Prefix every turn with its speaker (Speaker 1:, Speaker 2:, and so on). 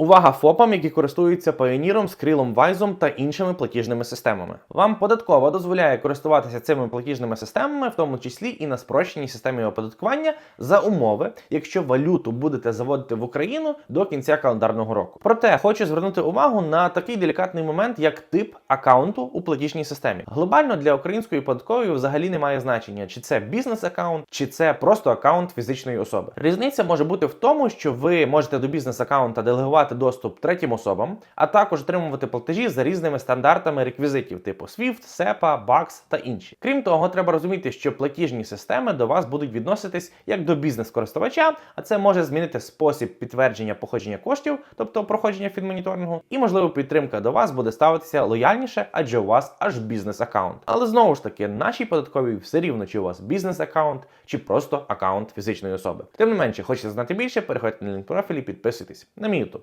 Speaker 1: Увага ФОПам, які користуються Payoneer, Skrill, Wise та іншими платіжними системами. Вам податково дозволяє користуватися цими платіжними системами, в тому числі і на спрощеній системі оподаткування, за умови, якщо валюту будете заводити в Україну до кінця календарного року. Проте хочу звернути увагу на такий делікатний момент, як тип аккаунту у платіжній системі. Глобально для української податкової взагалі немає значення, чи це бізнес-аккаунт, чи це просто аккаунт фізичної особи. Різниця може бути в тому, що ви можете до бізнес-аккаунта делегувати доступ третім особам, а також отримувати платежі за різними стандартами реквізитів, типу SWIFT, SEPA, BACS та інші. Крім того, треба розуміти, що платіжні системи до вас будуть відноситись як до бізнес-користувача, а це може змінити спосіб підтвердження походження коштів, тобто проходження фінмоніторингу, і можливо підтримка до вас буде ставитися лояльніше, адже у вас аж бізнес-аккаунт. Але знову ж таки, нашій податковій все рівно, чи у вас бізнес-аккаунт, чи просто аккаунт фізичної особи. Тим не менше, хочете знати більше, переходьте на лінк профілі, підписуйтесь на мій YouTube.